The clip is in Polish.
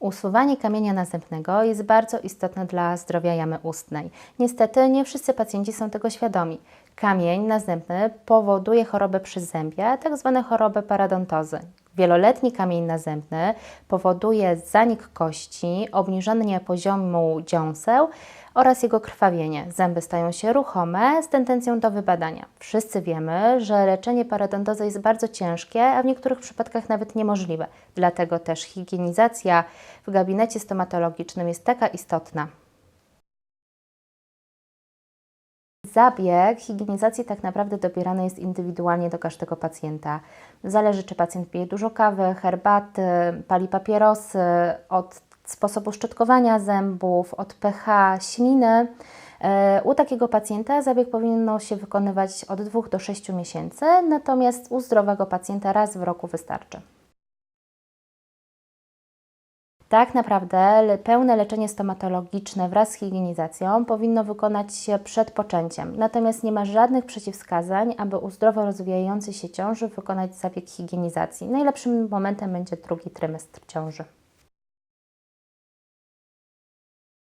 Usuwanie kamienia nazębnego jest bardzo istotne dla zdrowia jamy ustnej. Niestety nie wszyscy pacjenci są tego świadomi. Kamień nazębny powoduje chorobę przyzębia, tzw. chorobę parodontozy. Wieloletni kamień nazębny powoduje zanik kości, obniżenie poziomu dziąseł oraz jego krwawienie. Zęby stają się ruchome z tendencją do wybadania. Wszyscy wiemy, że leczenie parodontozy jest bardzo ciężkie, a w niektórych przypadkach nawet niemożliwe. Dlatego też higienizacja w gabinecie stomatologicznym jest taka istotna. Zabieg higienizacji tak naprawdę dobierany jest indywidualnie do każdego pacjenta. Zależy, czy pacjent pije dużo kawy, herbaty, pali papierosy, od sposobu szczotkowania zębów, od pH, śliny. E, U takiego pacjenta zabieg powinno się wykonywać od 2 do 6 miesięcy, natomiast u zdrowego pacjenta raz w roku wystarczy. Tak naprawdę pełne leczenie stomatologiczne wraz z higienizacją powinno wykonać się przed poczęciem. Natomiast nie ma żadnych przeciwwskazań, aby u zdrowo rozwijającej się ciąży wykonać zabieg higienizacji. Najlepszym momentem będzie drugi trymestr ciąży.